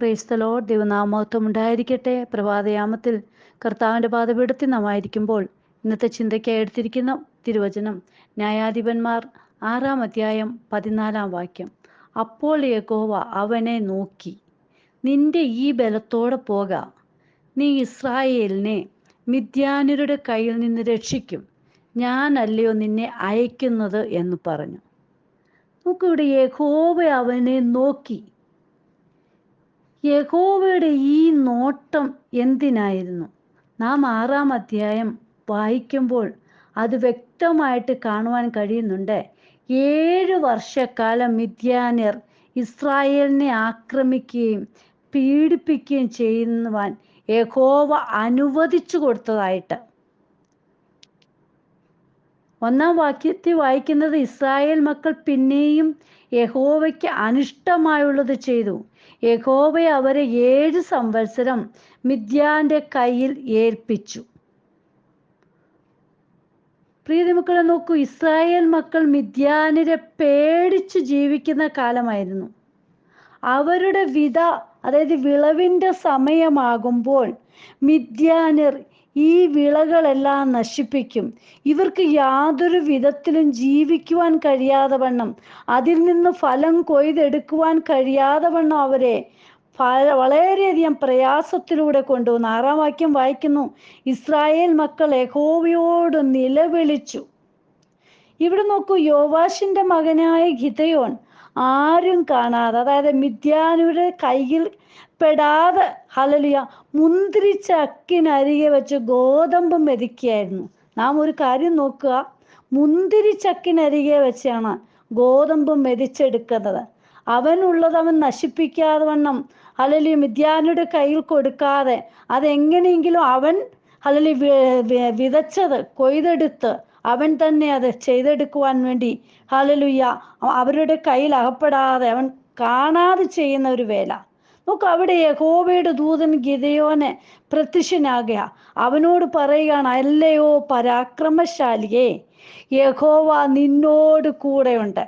ക്രൈസ്തലോ ദൈവനാമത്വം ഉണ്ടായിരിക്കട്ടെ. പ്രഭാതയാമത്തിൽ കർത്താവിന്റെ പാതപീഠത്തിൽ നാം ആയിരിക്കുമ്പോൾ ഇന്നത്തെ ചിന്തയ്ക്കായി എടുത്തിരിക്കുന്ന തിരുവചനം ന്യായാധിപന്മാർ ആറാം അധ്യായം പതിനാലാം വാക്യം. അപ്പോൾ യഗോവ അവനെ നോക്കി നിന്റെ ഈ ബലത്തോടെ പോക. നീ ഇസ്രായേലിനെ മിഥ്യാനുരുടെ കയ്യിൽ നിന്ന് രക്ഷിക്കും. ഞാനല്ലയോ നിന്നെ അയക്കുന്നത്? എന്ന് പറഞ്ഞു. നോക്കിവിടെ യഹോവ അവനെ നോക്കി. യഹോവയുടെ ഈ നോട്ടം എന്തിനായിരുന്നു? നാം ആറാം അധ്യായം വായിക്കുമ്പോൾ അത് വ്യക്തമായിട്ട് കാണുവാൻ കഴിയുന്നുണ്ട്. ഏഴ് വർഷക്കാലം മിഥ്യാനിയർ ഇസ്രായേലിനെ ആക്രമിക്കുകയും പീഡിപ്പിക്കുകയും ചെയ്യുവാൻ യഹോവ അനുവദിച്ചു കൊടുത്തതായിട്ട്. ഒന്നാം വാക്യത്തിൽ വായിക്കുന്നത് ഇസ്രായേൽ മക്കൾ പിന്നെയും യഹോവയ്ക്ക് അനിഷ്ടമായുള്ളത് ചെയ്തു. യഹോവ അവരെ ഏഴ് സംവത്സരം മിഥ്യാന്റെ കയ്യിൽ ഏൽപ്പിച്ചു. പ്രീതിമക്കളെ നോക്കൂ ഇസ്രായേൽ മക്കൾ മിഥ്യാനിരെ പേടിച്ചു ജീവിക്കുന്ന കാലമായിരുന്നു. അവരുടെ വിത അതായത് വിളവിന്റെ സമയമാകുമ്പോൾ മിഥ്യാനർ ഈ വിളകളെല്ലാം നശിപ്പിക്കും. ഇവർക്ക് യാതൊരു വിധത്തിലും ജീവിക്കുവാൻ കഴിയാതെ വണ്ണം അതിൽ നിന്ന് ഫലം കൊയ്തെടുക്കുവാൻ കഴിയാതെ വണ്ണം അവരെ വളരെയധികം പ്രയാസത്തിലൂടെ കൊണ്ടുവന്നു. ആറാം വാക്യം വായിക്കുന്നു ഇസ്രായേൽ മക്കൾ യഹോവയോട് നിലവിളിച്ചു. ഇവിടെ നോക്കൂ യോവാഷിന്റെ മകനായ ഗിതയോൻ ആരും കാണാതെ അതായത് മിഥ്യാനുടെ കയ്യിൽ പെടാതെ ഹലലിയ മുന്തിരി അക്കിനരികെ വെച്ച് ഗോതമ്പ് മെതിക്കുകയായിരുന്നു. നാം ഒരു കാര്യം നോക്കുക. മുന്തിരി ചക്കിനരികെ വെച്ചാണ് ഗോതമ്പ് മെതിച്ചെടുക്കുന്നത്. അവനുള്ളത് അവൻ നശിപ്പിക്കാതെ വണ്ണം ഹലലി മിഥ്യാനയുടെ കയ്യിൽ കൊടുക്കാതെ അതെങ്ങനെയെങ്കിലും അവൻ ഹലലി വിതച്ചത് കൊയ്തെടുത്ത് അവൻ തന്നെ അത് ചെയ്തെടുക്കുവാൻ വേണ്ടി ഹലലുയ്യ അവരുടെ കയ്യിൽ അകപ്പെടാതെ അവൻ കാണാതെ ചെയ്യുന്ന ഒരു വേല. നോക്ക് അവിടെ യഹോവയുടെ ദൂതൻ ഗിതയോനെ പ്രത്യക്ഷനാകുക. അവനോട് പറയുകയാണ് അല്ലയോ പരാക്രമശാലിയെ യഹോവ നിന്നോട് കൂടെയുണ്ട്.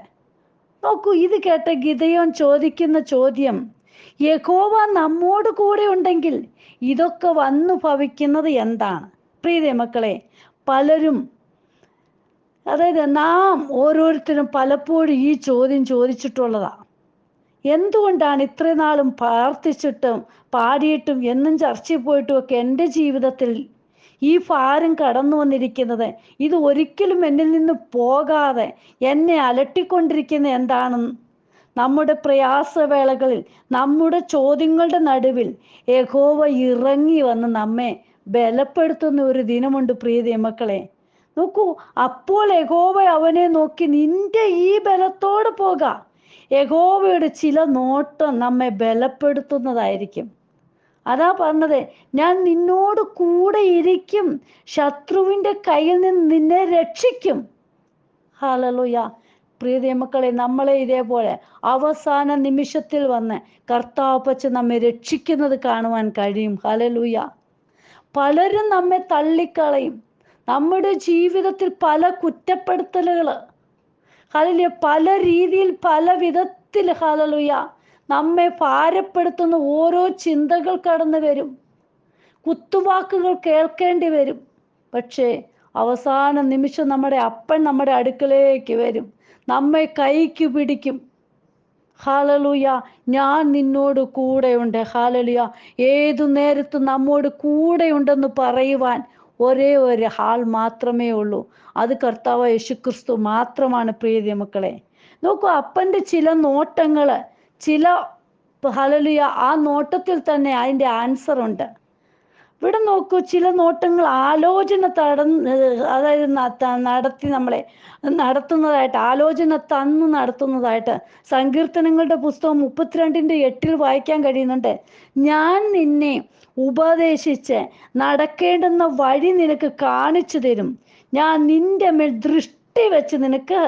നോക്കൂ ഇത് കേട്ട ഗിതയോൻ ചോദിക്കുന്ന ചോദ്യം യഹോവ നമ്മോട് കൂടെ ഉണ്ടെങ്കിൽ ഇതൊക്കെ വന്നു ഭവിക്കുന്നത് എന്താണ്? പ്രീതി മക്കളെ പലരും അതായത് നാം ഓരോരുത്തരും പലപ്പോഴും ഈ ചോദ്യം ചോദിച്ചിട്ടുള്ളതാ. എന്തുകൊണ്ടാണ് ഇത്രയും നാളും പ്രാർത്ഥിച്ചിട്ടും പാടിയിട്ടും എന്നും ചർച്ചയിൽ പോയിട്ടും ഒക്കെ എന്റെ ജീവിതത്തിൽ ഈ ഭാരം കടന്നു വന്നിരിക്കുന്നത്? ഇത് ഒരിക്കലും എന്നിൽ നിന്ന് പോകാതെ എന്നെ അലട്ടിക്കൊണ്ടിരിക്കുന്ന എന്താണെന്ന് നമ്മുടെ പ്രയാസവേളകളിൽ നമ്മുടെ ചോദ്യങ്ങളുടെ നടുവിൽ യഹോവ ഇറങ്ങി വന്ന് നമ്മെ ബലപ്പെടുത്തുന്ന ഒരു ദിനമുണ്ട് പ്രിയ മക്കളെ. നോക്കൂ അപ്പോൾ യഹോവ അവനെ നോക്കി നിന്റെ ഈ ബലത്തോടെ പോക. യഹോവയുടെ ചില നോട്ടം നമ്മെ ബലപ്പെടുത്തുന്നതായിരിക്കും. അതാ പറഞ്ഞത് ഞാൻ നിന്നോട് കൂടെ ഇരിക്കും ശത്രുവിന്റെ കയ്യിൽ നിന്ന് നിന്നെ രക്ഷിക്കും. ഹാലലുയ പ്രീതി മക്കളെ നമ്മളെ ഇതേപോലെ അവസാന നിമിഷത്തിൽ വന്ന് കർത്താപ്പച്ച് നമ്മെ രക്ഷിക്കുന്നത് കാണുവാൻ കഴിയും. ഹലലുയ പലരും നമ്മെ തള്ളിക്കളയും. നമ്മുടെ ജീവിതത്തിൽ പല കുറ്റപ്പെടുത്തലുകൾ ഹലലിയ പല രീതിയിൽ പല വിധത്തിൽ ഹലലുയ നമ്മെ ഭാരപ്പെടുത്തുന്ന ഓരോ ചിന്തകൾ കടന്നു വരും. കുത്തുവാക്കുകൾ കേൾക്കേണ്ടി വരും. പക്ഷേ അവസാന നിമിഷം നമ്മുടെ അപ്പൻ നമ്മുടെ അടുക്കലേക്ക് വരും. നമ്മെ കൈക്ക് പിടിക്കും. ഹാലലുയ ഞാൻ നിന്നോട് കൂടെയുണ്ട്. ഹാലലുയ ഏതു നേരത്തും നമ്മോട് കൂടെയുണ്ടെന്ന് പറയുവാൻ ഒരേ ഒരു ഹാൾ മാത്രമേ ഉള്ളൂ. അത് കർത്താവ് യേശുക്രിസ്തു മാത്രമാണ് പ്രിയ മക്കളെ. നോക്കൂ അപ്പന്റെ ചില നോട്ടങ്ങൾ ചില ഹലലിയ ആ നോട്ടത്തിൽ തന്നെ അതിന്റെ ആൻസർ ഉണ്ട്. ഇവിടെ നോക്കൂ ചില നോട്ടങ്ങൾ ആലോചന തടന്ന് അതായത് നടത്തി നമ്മളെ നടത്തുന്നതായിട്ട് ആലോചന തന്ന് നടത്തുന്നതായിട്ട് സങ്കീർത്തനങ്ങളുടെ പുസ്തകം മുപ്പത്തിരണ്ടിന്റെ എട്ടിൽ വായിക്കാൻ കഴിയുന്നുണ്ട്. ഞാൻ നിന്നെ ഉപദേശിച്ച് നടക്കേണ്ടുന്ന വഴി നിനക്ക് കാണിച്ചു തരും. ഞാൻ നിന്റെ മേൽ ദൃഷ്ടി വെച്ച് നിനക്ക്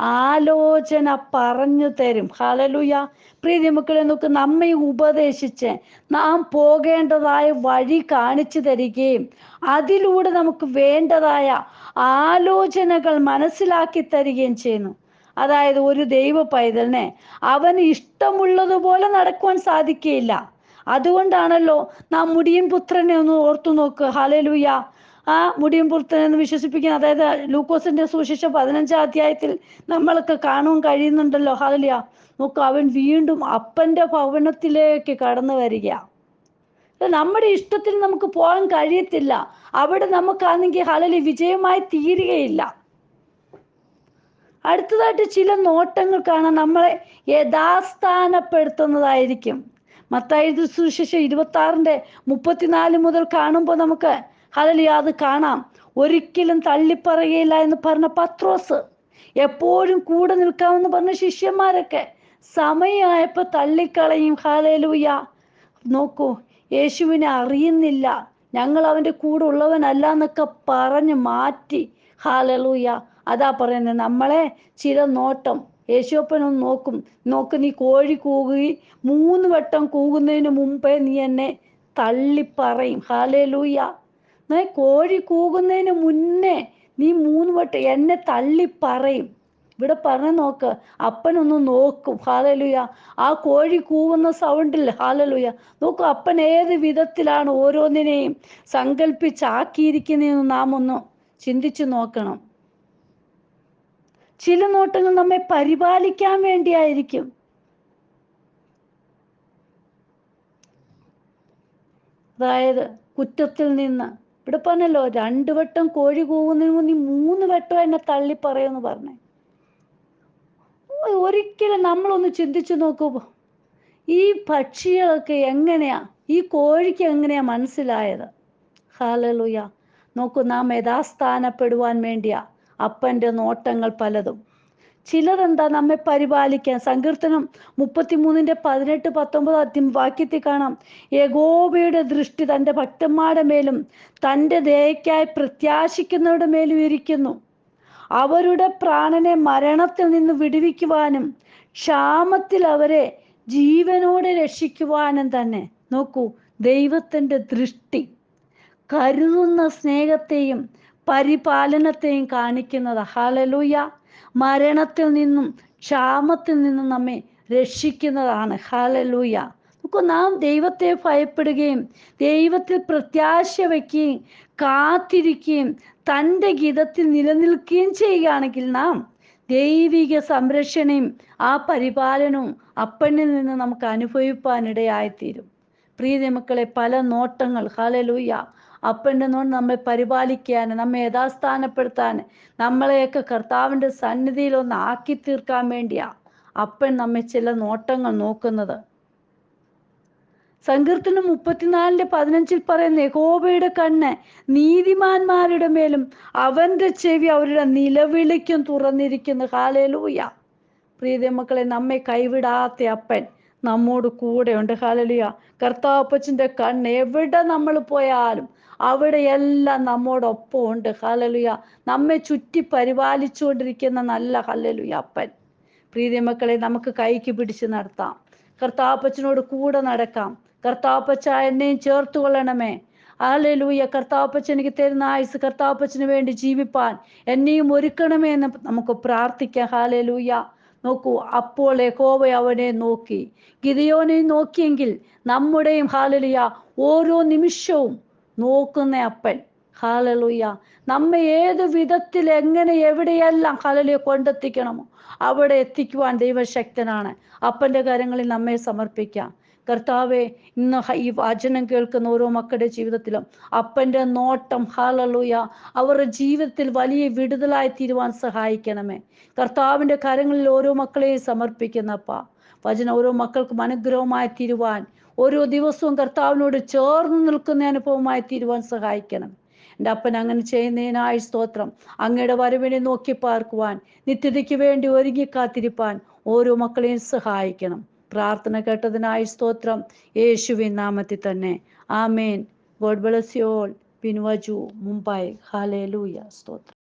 ആലോചന പറഞ്ഞു തരും. ഹലലുയ പ്രീതി മക്കളെ നോക്ക് നമ്മെ ഉപദേശിച്ച് നാം പോകേണ്ടതായ വഴി കാണിച്ചു തരികയും അതിലൂടെ നമുക്ക് വേണ്ടതായ ആലോചനകൾ മനസ്സിലാക്കി തരികയും ചെയ്യുന്നു. അതായത് ഒരു ദൈവ പൈതലിനെ അവന് ഇഷ്ടമുള്ളതുപോലെ നടക്കുവാൻ സാധിക്കുകയില്ല. അതുകൊണ്ടാണല്ലോ നാം മുടിയൻ പുത്രനെ ഒന്ന് ഓർത്തു നോക്ക്. ഹാലലൂയ ആ മുടിയും പുറത്തുനിന്ന് വിശ്വസിപ്പിക്കുന്ന അതായത് ലൂക്കോസിന്റെ സുവിശേഷം പതിനഞ്ചാം അധ്യായത്തിൽ നമ്മൾക്ക് കാണുവാൻ കഴിയുന്നുണ്ടല്ലോ. ഹാലിയ നോക്ക് അവൻ വീണ്ടും അപ്പന്റെ ഭവനത്തിലേക്ക് കടന്നു വരിക. നമ്മുടെ ഇഷ്ടത്തിൽ നമുക്ക് പോകാൻ കഴിയത്തില്ല. അവിടെ നമുക്കാണെങ്കിൽ ഹലലി വിജയമായി തീരുകയില്ല. അടുത്തതായിട്ട് ചില നോട്ടങ്ങൾ കാണാൻ നമ്മളെ യഥാസ്ഥാനപ്പെടുത്തുന്നതായിരിക്കും. മത്തായി സുശേഷം ഇരുപത്തി ആറിന്റെ മുപ്പത്തിനാല് മുതൽ കാണുമ്പോൾ നമുക്ക് ഹലലി അത് കാണാം. ഒരിക്കലും തള്ളിപ്പറയില്ല എന്ന് പറഞ്ഞ പത്രോസ്. എപ്പോഴും കൂടെ നിൽക്കാമെന്ന് പറഞ്ഞ ശിഷ്യന്മാരൊക്കെ സമയമായപ്പോ തള്ളിക്കളയും. ഹാലേലൂയ നോക്കൂ യേശുവിനെ അറിയുന്നില്ല. ഞങ്ങൾ അവന്റെ കൂടെ ഉള്ളവനല്ല എന്നൊക്കെ പറഞ്ഞ് മാറ്റി. ഹാലലൂയ അതാ പറയുന്നത് നമ്മളെ ചില നോട്ടം യേശുവപ്പനൊന്ന് നോക്കും. നോക്ക് നീ കോഴി കൂകുകയും മൂന്ന് വട്ടം കൂകുന്നതിന് മുമ്പേ നീ എന്നെ തള്ളിപ്പറയും. ഹാലലൂയ നീ കോഴി കൂകുന്നതിന് മുന്നേ നീ മൂന്ന് വട്ടം എന്നെ തള്ളി പറയും. ഇവിടെ പറഞ്ഞു നോക്ക് അപ്പനൊന്ന് നോക്കും. ഹാലലുയ. ആ കോഴി കൂവുന്ന സൗണ്ടിൽ ഹാലലുയ. നോക്കൂ അപ്പൻ ഏത് വിധത്തിലാണ് ഓരോന്നിനെയും സങ്കല്പിച്ചാക്കിയിരിക്കുന്നതെന്ന് നാം ഒന്ന് ചിന്തിച്ചു നോക്കണം. ചില നോട്ടങ്ങൾ നമ്മെ പരിപാലിക്കാൻ വേണ്ടിയായിരിക്കും. അതായത് കുറ്റത്തിൽ നിന്ന് ഇവിടെ പറഞ്ഞല്ലോ രണ്ടു വട്ടം കോഴി കൂവുന്നതിന് മുന്നേ മൂന്ന് വട്ടം എന്നെ തള്ളി പറയുമെന്ന് പറഞ്ഞേ. ഒരിക്കലും നമ്മളൊന്ന് ചിന്തിച്ചു നോക്കൂ. ഈ പക്ഷികളൊക്കെ എങ്ങനെയാ ഈ കോഴിക്ക് എങ്ങനെയാ മനസ്സിലായത്? ഹാലലുയ നോക്കൂ നാം യഥാസ്ഥാനപ്പെടുവാൻ വേണ്ടിയാ അപ്പന്റെ നോട്ടങ്ങൾ പലതും. ചിലതെന്താ നമ്മെ പരിപാലിക്കാൻ? സങ്കീർത്തനം മുപ്പത്തിമൂന്നിന്റെ പതിനെട്ട് പത്തൊമ്പത് അധ്യം വാക്യത്തിൽ കാണാം. യഗോബയുടെ ദൃഷ്ടി തന്റെ ഭക്തന്മാരുടെ മേലും തന്റെ ദയക്കായി പ്രത്യാശിക്കുന്നവരുടെ മേലും ഇരിക്കുന്നു. അവരുടെ പ്രാണനെ മരണത്തിൽ നിന്ന് വിടുവിക്കുവാനും ക്ഷാമത്തിൽ അവരെ ജീവനോടെ രക്ഷിക്കുവാനും തന്നെ. നോക്കൂ ദൈവത്തിന്റെ ദൃഷ്ടി കരുതുന്ന സ്നേഹത്തെയും പരിപാലനത്തെയും കാണിക്കുന്നത്. ഹാലലൂയ മരണത്തിൽ നിന്നും ക്ഷാമത്തിൽ നിന്നും നമ്മെ രക്ഷിക്കുന്നതാണ്. ഹാലലൂയ നമുക്ക് നാം ദൈവത്തെ ഭയപ്പെടുകയും ദൈവത്തിൽ പ്രത്യാശ വയ്ക്കുകയും കാത്തിരിക്കുകയും തന്റെ ഗീതത്തിൽ നിലനിൽക്കുകയും ചെയ്യുകയാണെങ്കിൽ നാം ദൈവിക സംരക്ഷണയും ആ പരിപാലനവും അപ്പണിൽ നിന്ന് നമുക്ക് അനുഭവിപ്പാനിടയായിത്തീരും. പ്രീതി മക്കളെ പല നോട്ടങ്ങൾ. ഹാലലൂയ അപ്പന്റെ നോട്ട് നമ്മെ പരിപാലിക്കാൻ നമ്മെ യഥാസ്ഥാനപ്പെടുത്താൻ നമ്മളെയൊക്കെ കർത്താവിന്റെ സന്നിധിയിൽ ഒന്ന് ആക്കി തീർക്കാൻ വേണ്ടിയാ അപ്പൻ നമ്മെ ചില നോട്ടങ്ങൾ നോക്കുന്നത്. സങ്കീർത്തനം മുപ്പത്തിനാലിന്റെ പതിനഞ്ചിൽ പറയുന്ന യഹോബയുടെ കണ്ണ് നീതിമാന്മാരുടെ മേലും അവന്റെ ചെവി അവരുടെ നിലവിളിക്കും തുറന്നിരിക്കുന്നു. ഹാലലൂയ. പ്രീതി മക്കളെ നമ്മെ കൈവിടാത്ത അപ്പൻ നമ്മോട് കൂടെയുണ്ട്. ഹാലലിയ. കർത്താപ്പച്ചന്റെ കണ്ണ് എവിടെ നമ്മൾ പോയാലും അവിടെയെല്ലാം നമ്മോടൊപ്പം ഉണ്ട്. ഹലലുയ നമ്മെ ചുറ്റി പരിപാലിച്ചുകൊണ്ടിരിക്കുന്ന നല്ല ഹലലുയ അപ്പൻ. പ്രീതി മക്കളെ നമുക്ക് കൈക്ക് പിടിച്ച് നടത്താം. കർത്താപ്പച്ചനോട് കൂടെ നടക്കാം. കർത്താപ്പച്ച എന്നെയും ചേർത്ത് കൊള്ളണമേ. ആലലൂയ കർത്താപ്പച്ച എനിക്ക് തരുന്ന ആയുസ് കർത്താപ്പച്ചന് വേണ്ടി ജീവിപ്പാൻ എന്നെയും ഒരുക്കണമേ എന്ന് നമുക്ക് പ്രാർത്ഥിക്കാം. ഹാലലൂയ നോക്കൂ അപ്പോൾ ഹോവ അവനെ നോക്കി. ഗിരിയോനെ നോക്കിയെങ്കിൽ നമ്മുടെയും ഹാലലിയ ഓരോ നിമിഷവും നോക്കുന്ന അപ്പൻ. ഹാലലുയ്യ നമ്മെ ഏത് വിധത്തിൽ എങ്ങനെ എവിടെയെല്ലാം ഹലലിയെ കൊണ്ടെത്തിക്കണമോ അവിടെ എത്തിക്കുവാൻ ദൈവശക്തനാണ്. അപ്പന്റെ കാര്യങ്ങളിൽ നമ്മെ സമർപ്പിക്കാം. കർത്താവെ ഇന്ന് ഈ വചനം കേൾക്കുന്ന ഓരോ മക്കളുടെ ജീവിതത്തിലും അപ്പന്റെ നോട്ടം ഹാലലൂയ അവരുടെ ജീവിതത്തിൽ വലിയ വിടുതലായി തീരുവാൻ സഹായിക്കണമേ. കർത്താവിന്റെ കരങ്ങളിൽ ഓരോ മക്കളെയും സമർപ്പിക്കുന്നപ്പ. വചനം ഓരോ മക്കൾക്കും അനുഗ്രഹമായി തീരുവാൻ ഓരോ ദിവസവും കർത്താവിനോട് ചേർന്ന് നിൽക്കുന്ന അനുഭവമായി തീരുവാൻ സഹായിക്കണം. എന്റെ അപ്പൻ അങ്ങനെ ചെയ്യുന്നതിനായി സ്തോത്രം. അങ്ങയുടെ വരവിനെ നോക്കി പാർക്കുവാൻ നിത്യതയ്ക്ക് വേണ്ടി ഒരുങ്ങി കാത്തിരിപ്പാൻ ഓരോ മക്കളെയും സഹായിക്കണം. പ്രാർത്ഥന കേട്ടതിനായ സ്തോത്രം. യേശുവിൻ നാമത്തിൽ തന്നെ. ആമേൻ. God bless you all. പിൻവജു Mumbai ഹാലേ ലൂയ സ്തോത്രം.